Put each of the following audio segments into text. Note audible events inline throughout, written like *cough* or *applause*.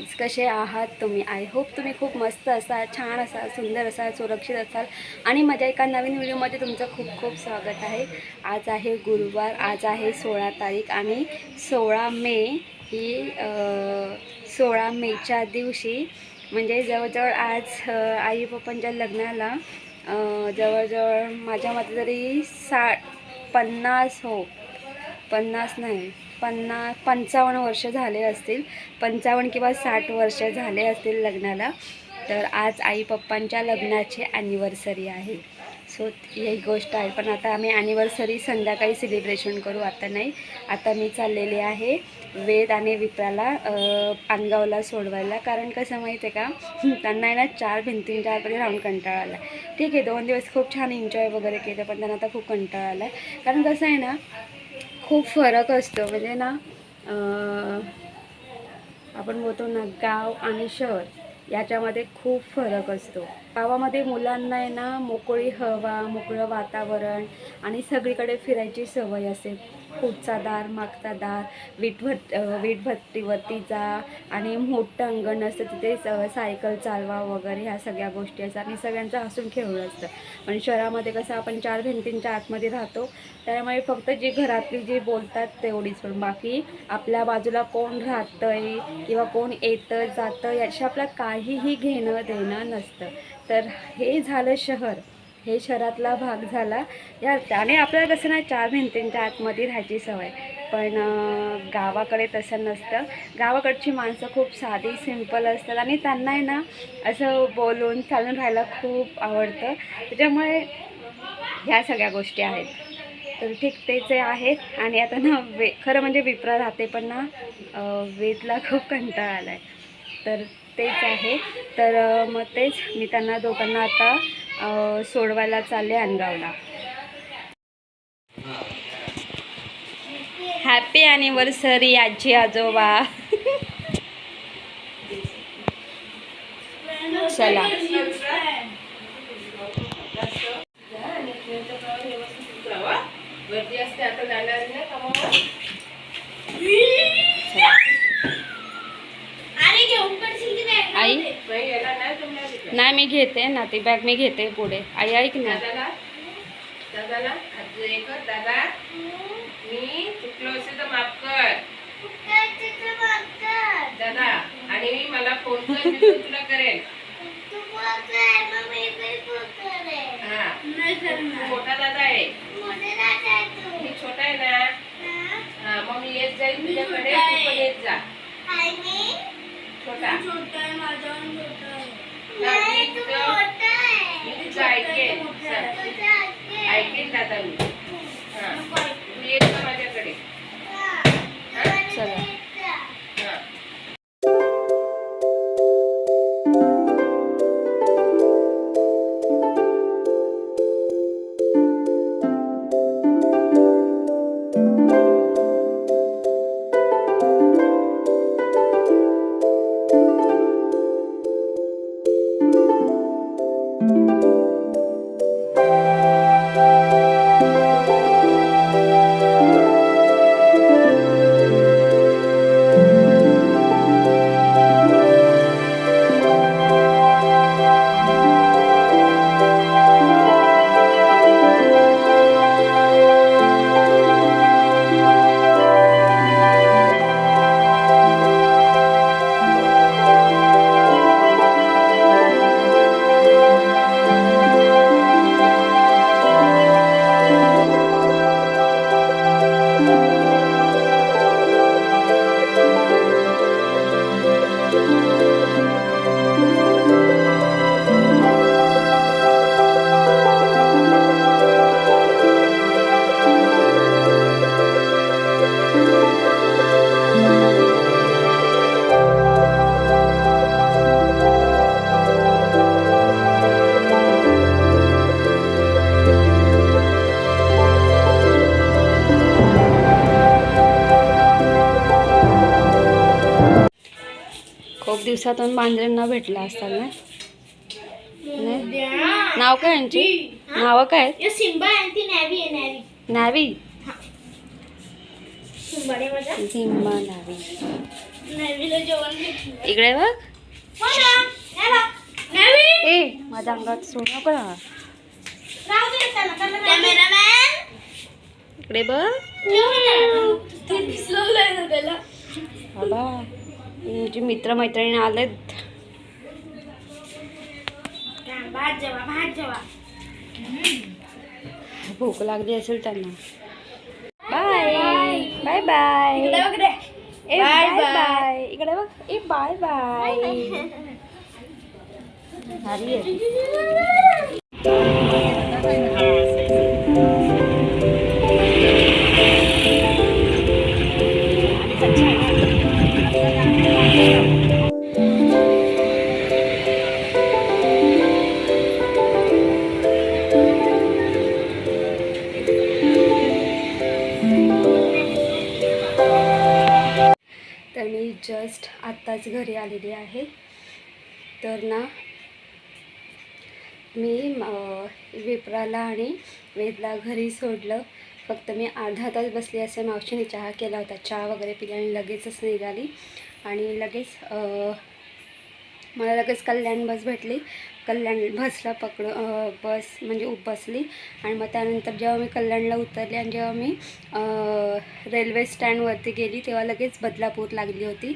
Guys कसे आहात तुम्ही? आय होप तुम्ही खूप मस्त असाल छान असाल सुंदर असाल सुरक्षित असाल. आणि माझ्या एका नवीन व्हिडिओमध्ये तुमचं खूप खूप स्वागत आहे. आज आहे गुरुवार आज आहे सोळा तारीख आणि सोळा मे ही सोळा मेच्या दिवशी. म्हणजे जवळजवळ आज आई पप्पांच्या लग्नाला जवळजवळ माझ्या मते तरी साठ पन्नास हो पन्नास नाही. पन्ना पंचावन्न वर्ष झाले असतील. पंचावन्न किंवा साठ वर्ष झाले असतील लग्नाला. तर आज आई पप्पांच्या लग्नाची ॲनिव्हर्सरी आहे. सो ही गोष्ट आहे. पण आता आम्ही ॲनिव्हर्सरी संध्याकाळी सेलिब्रेशन करू. आता नाही. आता मी चाललेले आहे वेद आणि विप्राला अ, पानगावला सोडवायला. कारण कसं माहिती आहे का? त्यांना आहे ना चार भिंतींच्या आतमध्ये राहून कंटाळा आला ठीक आहे दोन दिवस खूप छान एन्जॉय वगैरे केलं पण त्यांना आता खूप कंटाळा आला आहे कारण कसं आहे ना खूप फरक असतो. म्हणजे ना आपण बोलतो ना गाव आणि शहर याच्यामध्ये खूप फरक असतो. गावामध्ये मुलांना आहे ना मोकळी हवा मोकळं वातावरण आणि सगळीकडे फिरायची सवय असेल पुढचा दार मागचा दार वीटभट वीटभट्टीवरती जा आणि मोठं अंगण असतं तिथे स- सायकल चालवा वगैरे ह्या सगळ्या गोष्टी असतात. आणि सगळ्यांचं हसून खेळून असतं. पण शहरामध्ये कसं आपण चार भिंतींच्या आतमध्ये राहतो त्यामुळे फक्त जी घरातली जी बोलतात तेवढीच. पण बाकी आपल्या बाजूला कोण राहतंय किंवा कोण येतं जातं याशी आपलं काहीही घेणं देणं नसतं. तर हे झालं शहर. हे शहरातला भाग झाला. या आणि आपल्याला कसं ना चार भिंतींच्या आतमध्ये राहायची सवय. पण गावाकडे तसं नसतं. गावाकडची माणसं खूप साधी सिंपल असतात आणि त्यांना आहे ना असं बोलून चालून राहायला खूप आवडतं. त्याच्यामुळे ह्या सगळ्या गोष्टी आहेत. तर ठीक तेच आहेत आणि आता ना वे खरं म्हणजे विप्रा राहते पण ना वेदला खूप कंटाळा आला आहे तर तेच आहे. तर मग तेच मी त्यांना दोघांना आता सोडवायला चालले अनगावला. हॅपी ॲनिव्हर्सरी आजी आजोबा. चला. गर्दी असते आता जाणार नाही आई? नाही मी घेते ना ती बॅग मी घेते पुढे. आई ऐक ना. आणि मला फोन कर मी पण तुला करेन. हा. मोठा दादा आहे. मी छोटा आहे ना. हा मग मी येत जाईल तुझ्याकडे येत जा. छोटा हा, मी तुझं मी तुझं ऐकेन चल, ऐकेन दादा मी. हा. तू माझ्याकडे. खूप दिवसातून मांजरांना भेटला असताल ना? नाव काय यांची? नावं काय? नॅवी नॅवी. इकडे बघ. हो ए माझ्या अंगात सोड नको इकडे बघ. बाबा. तुमचे मित्र मैत्रिणी आलेत भूक लागली असेल त्यांना. बाय. Bye bye. ए बाय. बाय. इकडे बघ. ए बाय बाय. भारी आहे. जस्ट आत्ताच घरी आलेली आहे. तर ना मी विप्राला आणि वेदला घरी सोडलं. फक्त मी अर्धा तास बसली असे मावशीने चहा केला होता. चहा वगैरे पिली आणि लगेचच निघाली. आणि लगेच मला लगेच कल्याण बस भेटली. कल्याण बसला पकड बस म्हणजे बसली. आणि मग त्यानंतर जेव्हा मी कल्याणला उतरले आणि जेव्हा मी रेल्वे स्टँडवरती गेली तेव्हा लगेच बदलापूर लागली होती.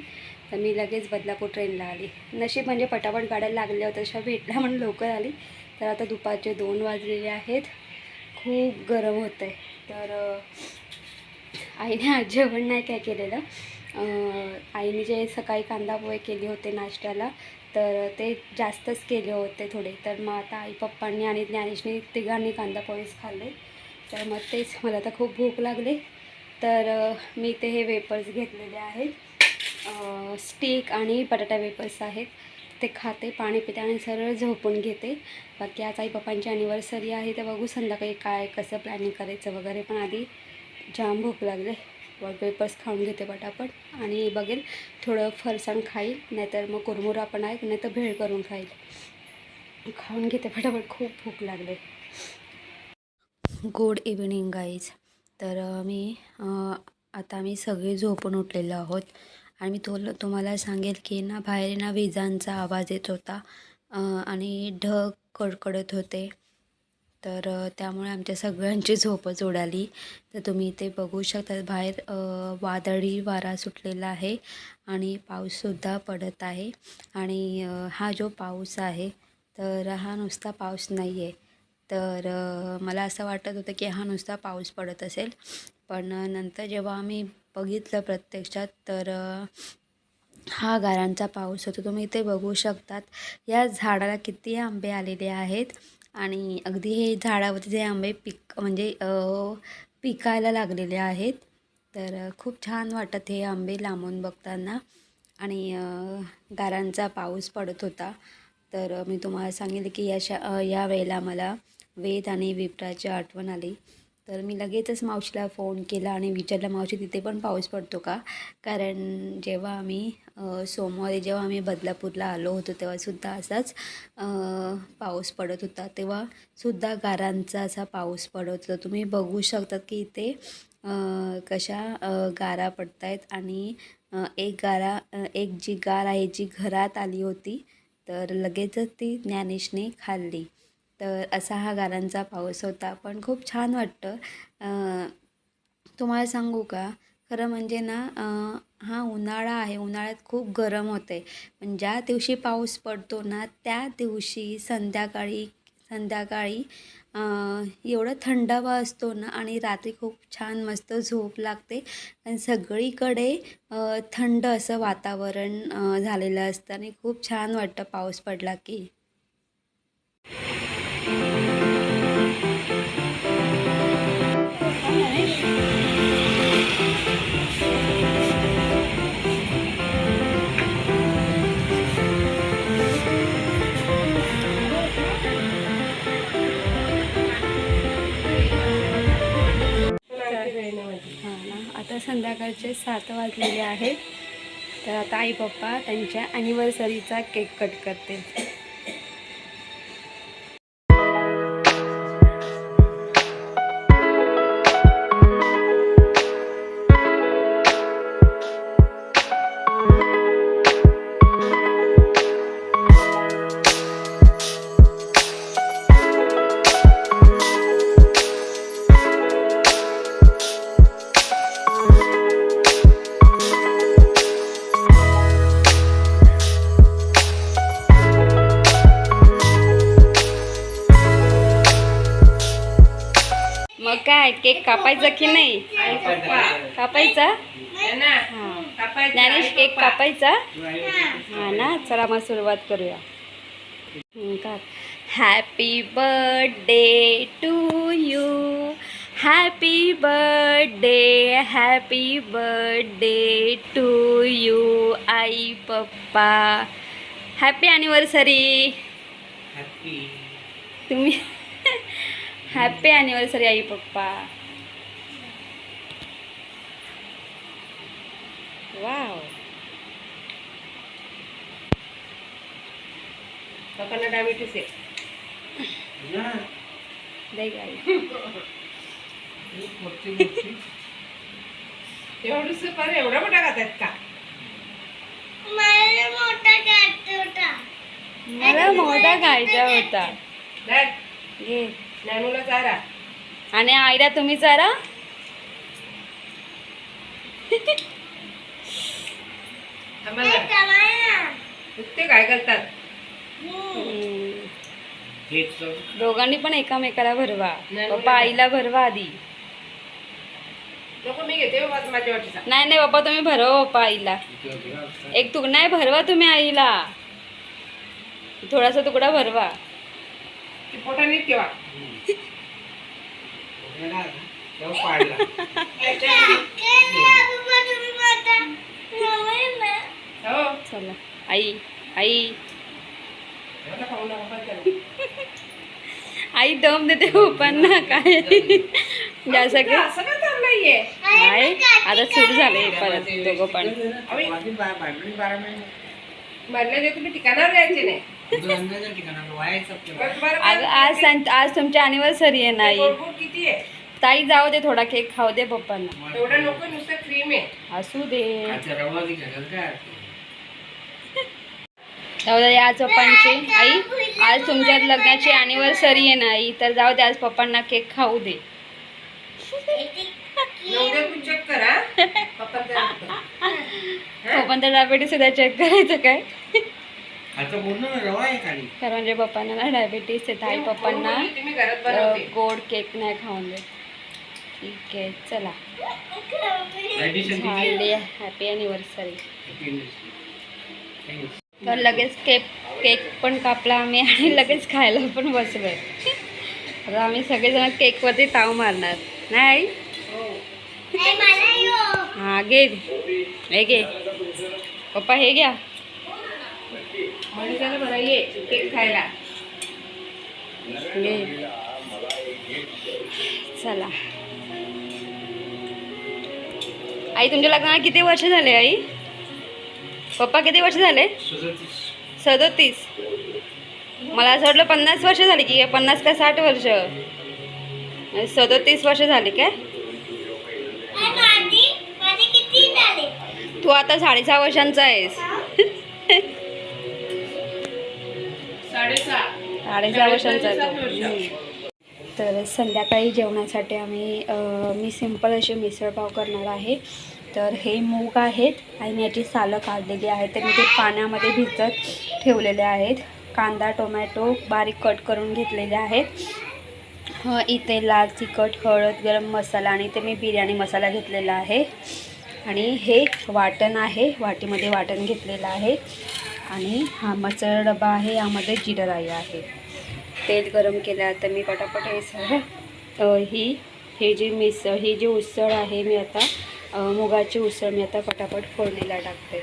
तर मी लगेच बदलापूर ट्रेनला आली. नशीब म्हणजे पटापट गाड्या लागल्या होत्या तशा भेटल्या म्हणून लवकर आली. तर आता दुपारचे दोन वाजलेले आहेत. खूप गरम होतं आहे तर आईने आज जेवण नाही काय केलेलं. आईने जे सकाळी कांदा पोहे केले होते नाश्त्याला तर ते जास्तच केले होते थोडे. तर मग आता आई पप्पांनी आणि ज्ञानेशनी तिघांनी कांदा पोळीस खाल्ले. तर मग तेच मला आता खूप भूक लागली. तर मी ते हे वेपर्स घेतलेले आहेत. स्टिक आणि बटाटा वेपर्स आहेत. ते खाते पाणी पिते आणि सरळ झोपून घेते. बाकी आज आई पप्पांची ॲनिव्हर्सरी आहे. तर बघू संध्याकाळी काय कसं प्लॅनिंग करायचं वगैरे. पण आधी जाम भूक लागले. वेपर्स खाऊन घेते पटापट. आणि बघेल थोडं फरसाण खाईल नाहीतर मग कुरमुरा पण आहे नाहीतर भेळ करून खाईल. खाऊन घेते पटापट खूप भूक लागले. Good evening guys. तर मी आता आम्ही सगळे झोपून उठलेलो आहोत. आणि मी तो तुम्हाला सांगेल की ना बाहेर ना विजांचा आवाज येत होता. आणि ढग कडकडत होते. तर त्यामुळे आमच्या सगळ्यांची झोपच उडाली तर तुम्ही इथे बघू शकता बाहेर वादळी वारा सुटलेला आहे आणि पाऊससुद्धा पडत आहे. आणि हा जो पाऊस आहे तर हा नुसता पाऊस नाही आहे तर मला असं वाटत होतं की हा नुसता पाऊस पडत असेल. पण नंतर जेव्हा आम्ही बघितलं प्रत्यक्षात तर हा गारांचा पाऊस होतो. तुम्ही इथे बघू शकतात या झाडाला किती आंबे आलेले आहेत. आणि अगदी हे झाडावरती जे आंबे पिक म्हणजे पिकायला लागलेले आहेत. तर खूप छान वाटत हे आंबे लांबून बघताना. आणि गारांचा पाऊस पडत होता. तर मी तुम्हाला सांगेल की याशा शा या वेळेला मला वेद आणि विप्राची आठवण आली. तर मी लगेचच मावशीला फोन केला आणि विचारलं मावशी तिथे पण पाऊस पडतो का? कारण जेव्हा आम्ही सोमवारी जेव्हा आम्ही बदलापूरला आलो होतो तेव्हासुद्धा असाच पाऊस पडत होता. तेव्हा सुद्धा गारांचा असा पाऊस पडत होता. तुम्ही बघू शकतात की इथे कशा गारा पडत आहेत आणि एक गारा एक जी गार आहे जी घरात आली होती तर लगेचच ती ज्ञानेशने खाल्ली. तर असा हा गारांचा पाऊस होता. पण खूप छान वाटतं. तुम्हाला सांगू का? खरं म्हणजे ना हा उन्हाळा आहे. उन्हाळ्यात खूप गरम होते. पण ज्या दिवशी पाऊस पडतो ना त्या दिवशी संध्याकाळी संध्याकाळी एवढं थंडावा असतो ना आणि रात्री खूप छान मस्त झोप लागते. आणि सगळीकडे थंड असं वातावरण झालेलं असतं आणि खूप छान वाटतं पाऊस पडला की. आता संध्याकाळचे सात वाजलेले आहेत. तर आता आई पप्पा त्यांच्या ॲनिव्हर्सरीचा केक कट करते काय? केक कापायचा की नाही? कापायचा? है ना हा. कापायचं ज्ञानेश केक. कापायचा? हा. ना? चला मग सुरुवात करूया. Happy birthday to you happy birthday happy birthday to you आई पप्पा. हॅपी ॲनिव्हर्सरी तुम्ही हॅपी ॲनिव्हर्सरी आई पप्पा. वाव पप्पांना डायबिटीस आहे. एवढा मोठा खातात का? मला मोठा घ्यायचा होता. मला मोठा खायचा होता. घे. नानूला चारा. आणि आईला तुम्ही जरा आम्हाला. ते काय करतात. दोघांनी पण एकामेकाला भरवा. पप्पा आईला भरवा आधी. नाही नाही पप्पा तुम्ही भरवा पप्पा आईला. एक तुक नाही भरवा तुम्ही आईला. थोडासा तुकडा भरवा. ती पोटा नीट ठेवा. हो चला. आई दम देते पप्पांना काय? जसं की असं का चाललंय नाही आता सुरू झाले परत दोघं पण. ते तुम्ही ठिकाणावर यायचे नाही. आज. आज सं- आज तुमची अनिव्हर्सरी आहे नाही गोडगोड किती आहे. ताई जाऊ दे थोडा केक खाऊ दे पप्पांना. एवढं नको नुसतं क्रीम आहे. असू दे. जाऊ दे आज पप्पांची आई आज तुमच्या लग्नाची अनिव्हर्सरी आहे नाही तर जाऊ दे आज पप्पांना केक खाऊ दे. नवऱ्या तू चेक करा. नको. पप्पांचा डायबिटीस सुद्धा चेक करायचं काय? आहे खरं म्हणजे पप्पांना ना डायबिटीस आहे ताई पप्पांना तुम्ही घरात अ, बनवते गोड केक नाही खाऊन देत. ठीक आहे चला. हॅपी अनिव्हर्सरी तर लगेच केक केक पण कापला आम्ही आणि *laughs* लगेच खायला पण बसलोय. आता आम्ही सगळेजण केकवरती ताव मारणार. नाही हा घे. हे घे. पप्पा हे घ्या. मनीषाला म्हणा ये केक खायला. चला. आई तुमच्या लग्नाला किती वर्ष झाले आई? पप्पा किती वर्ष झाले? सदोतीस. मला असं वाटलं पन्नास वर्ष झाली की पन्नास का साठ वर्ष? सदोतीस वर्ष झाली काय? तू आता साडेसहा वर्षांचा आहेस. साडेसहा वर्षांचा तो. तर संध्याकाळी जेवणासाठी आम्ही मी सिंपल असे मिसळपाव करणार आहे. तर हे मूग आहेत आणि याची सालं काढलेली आहेत. तर मी ते पाण्यामध्ये भिजत ठेवलेले आहेत. कांदा टोमॅटो बारीक कट करून घेतलेले आहेत. इथे लाल तिखट हळद गरम मसाला आणि ते मी बिर्याणी मसाला घेतलेला आहे. आणि हे वाटण आहे. वाटीमध्ये वाटण घेतलेलं आहे. आणि हा मसाला डबा आहे यामध्ये जिरं राई आहे. तेल गरम केलं तर मी पटापट हे सगळं ही हे जी मिसळ ही जी उसळ आहे मी आता मुगाची उसळ मी आता पटापट फोडणीला टाकते.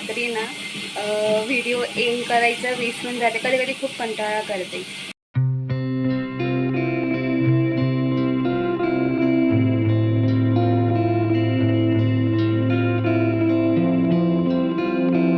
रात्री ना व्हिडिओ एंड करायचा विसरून जाते कधी कधी खूप कंटाळा करते.